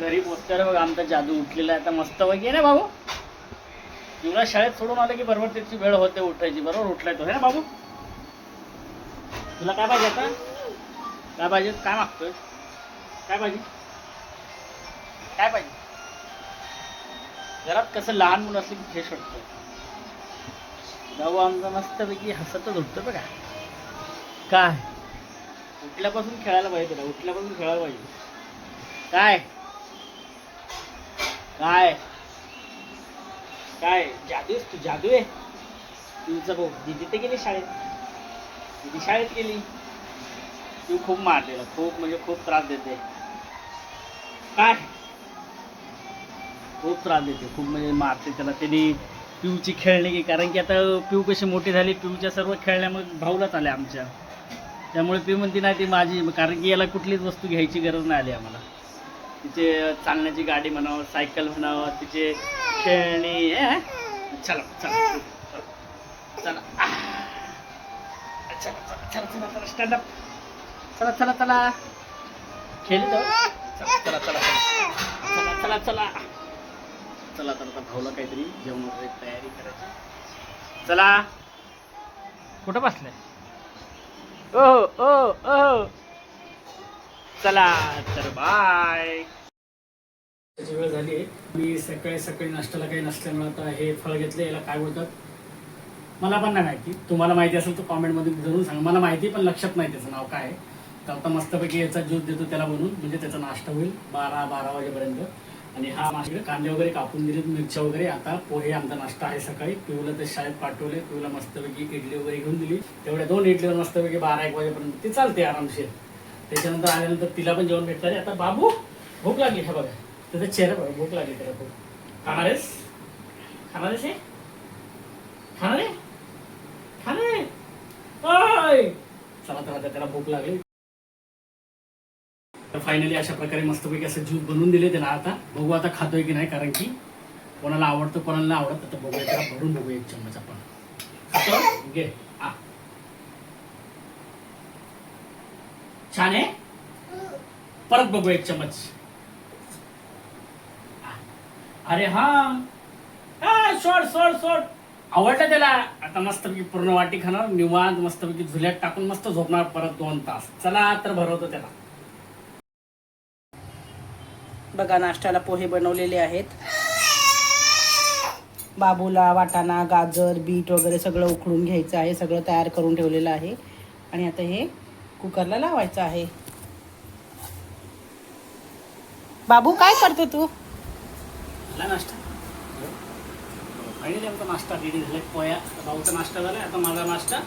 घरी पोचल्यावर बघ आमचा जादू उठलेला आहे. आता मस्त वगैरे ना बाबू? तुला शाळेत सोडून आलं की बरोबर त्याची वेळ होते उठायची. बरोबर? उठलाय तो. है ना बाबू? तुला काय पाहिजे आता? काय पाहिजे? काय मागतोय? काय पाहिजे? काय पाहिजे? घरात कसं लहान मुलं असलं की फ्रेश वाटतं भाऊ आमचा मस्तपैकी हसतच उठतो बघा. काय? उठल्यापासून खेळायला पाहिजे तुला. उठल्यापासून खेळायला पाहिजे. काय? काय? काय? जादू तू जादू आहे? तुझा भाऊ दिदी तर गेली शाळेत. दिदी शाळेत गेली. तू खूप मारलेला खूप म्हणजे खूप त्रास देते. काय? खूप त्रास देते खूप म्हणजे मारते त्याला. त्यांनी पिऊची खेळणे की कारण की आता पिऊ कशी मोठी झाली पिऊच्या सर्व खेळण्या मग भाऊलाच आल्या आमच्या. त्यामुळे पिऊ म्हणते नाही ती माझी कारण की याला कुठलीच वस्तू घ्यायची गरज नाही आली आम्हाला. तिचे चालण्याची गाडी म्हणावं सायकल म्हणावं तिचे खेळणी चला चला चला. चला चला चला चला चला स्टँड अप चला चला चला चला चला चला. चला चला चला. चला तर आता भाऊला काहीतरी जेवण वगैरे तयारी करायची. चला. कुठं बसलाय? ओ ओ ओ. चला तर बाय. त्याची वेळ झाली आहे. मी सकाळी सकाळी नाश्त्याला काही नसल्यामुळे आता हे फळ घेतलं याला काय बोलतात? मला पण नाही माहिती. तुम्हाला माहिती असेल तर कॉमेंटमध्ये जरूर सांगा. मला माहिती पण लक्षात नाही त्याचं नाव काय आहे. तर आता मस्तपैकी याचा ज्यूस देतो त्याला बनवून. म्हणजे त्याचा नाश्ता होईल बारा बारा वाजेपर्यंत. आणि हा माझ्याकडे कांदे वगैरे कापून दिलेत मिरच्या वगैरे. आता पोहे आमचा नाश्ता आहे सकाळी. पिऊला ते शाळेत पाठवले. पिऊला मस्तपैकी इडली वगैरे घेऊन दिली. तेवढ्या दोन इडलीवर मस्तपैकी बारा एक वाजेपर्यंत. ती चालते आरामशीर. त्याच्यानंतर आल्यानंतर तिला पण जेवण भेटणार आहे. आता बाबू भूक लागली हे बघा. त्याचा चेहरा बघा भूक लागली त्याला खूप. खाणार आहेस खाणार आहेस हे खाणार खाणार आहे चला तर आता त्याला भूक लागली. तर फायनली अशा प्रकारे मस्तपैकी असं ज्यूस बनवून दिले त्याला आता. बघू आता खातोय की नाही कारण की कोणाला आवडतं कोणाला नाही आवडत तर बघूया त्याला भरून बघू एक चम्मच आपण. घे. छान आहे? परत बघू एक चम्मच. अरे हा. हा सोड सोड सोड. आवडलं त्याला. आता मस्तपैकी पूर्ण वाटी खाणार निवांत मस्तपैकी झुल्यात टाकून मस्त झोपणार परत दोन तास. चला तर भरवतो त्याला. बघा नाश्त्याला पोहे बनवलेले आहेत. बाबूला वाटाणा गाजर बीट वगैरे सगळं उकळून घ्यायचं आहे सगळं तयार करून ठेवलेलं आहे. आणि आता हे कुकरला लावायचं आहे. बाबू काय करतो तू? झाला नाश्ता. फायनली आमचा नाश्ता रेडी झाला पोया भाऊचा नाश्ता झालाय. आता माझा नाश्ता.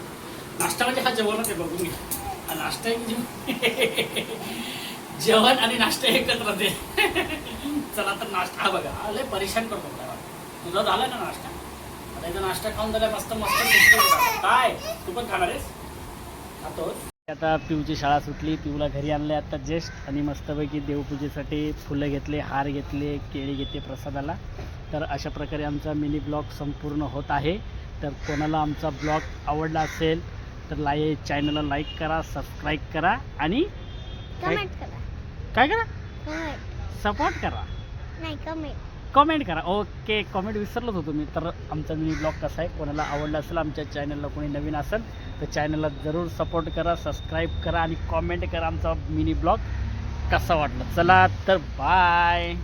नाश्ता म्हणजे हा जेवणच आहे बघून घ्या. हा नाश्ता एक जेवण. आणि नाश्ता एकत्र ते चला तर नाश्ता हा बघा हा लय परेशान करतो तुझा झाला ना नाश्ता? आता नाश्ता खाऊन झाला मस्त मस्त काय? तू पण खाणार आहेस? खातोस? आता पिऊची शाळा सुटली पिऊला घरी आणले आता जस्ट आणि मस्तपैकी देवपूजेसाठी फुलं घेतले हार घेतले केळी घेतले प्रसादाला. तर अशा प्रकारे आमचा मिनी ब्लॉग संपूर्ण होत आहे. तर कोणाला आमचा ब्लॉग आवडला असेल तर लाईक चॅनलला लाईक करा सबस्क्राईब करा आणि काय कमेंट करा. काय करा? कमेंट सपोर्ट करा. नाही कमेंट कमेंट करा. ओके कमेंट विसरलोच होतो मी. तर आमचा मिनी ब्लॉग कसा आहे? कोणाला आवडला असेल आमच्या चॅनलला कोणी नवीन असेल तर चॅनलला जरूर सपोर्ट करा सबस्क्राईब करा आणि कॉमेंट करा आमचा मिनी ब्लॉग कसा वाटला. चला तर बाय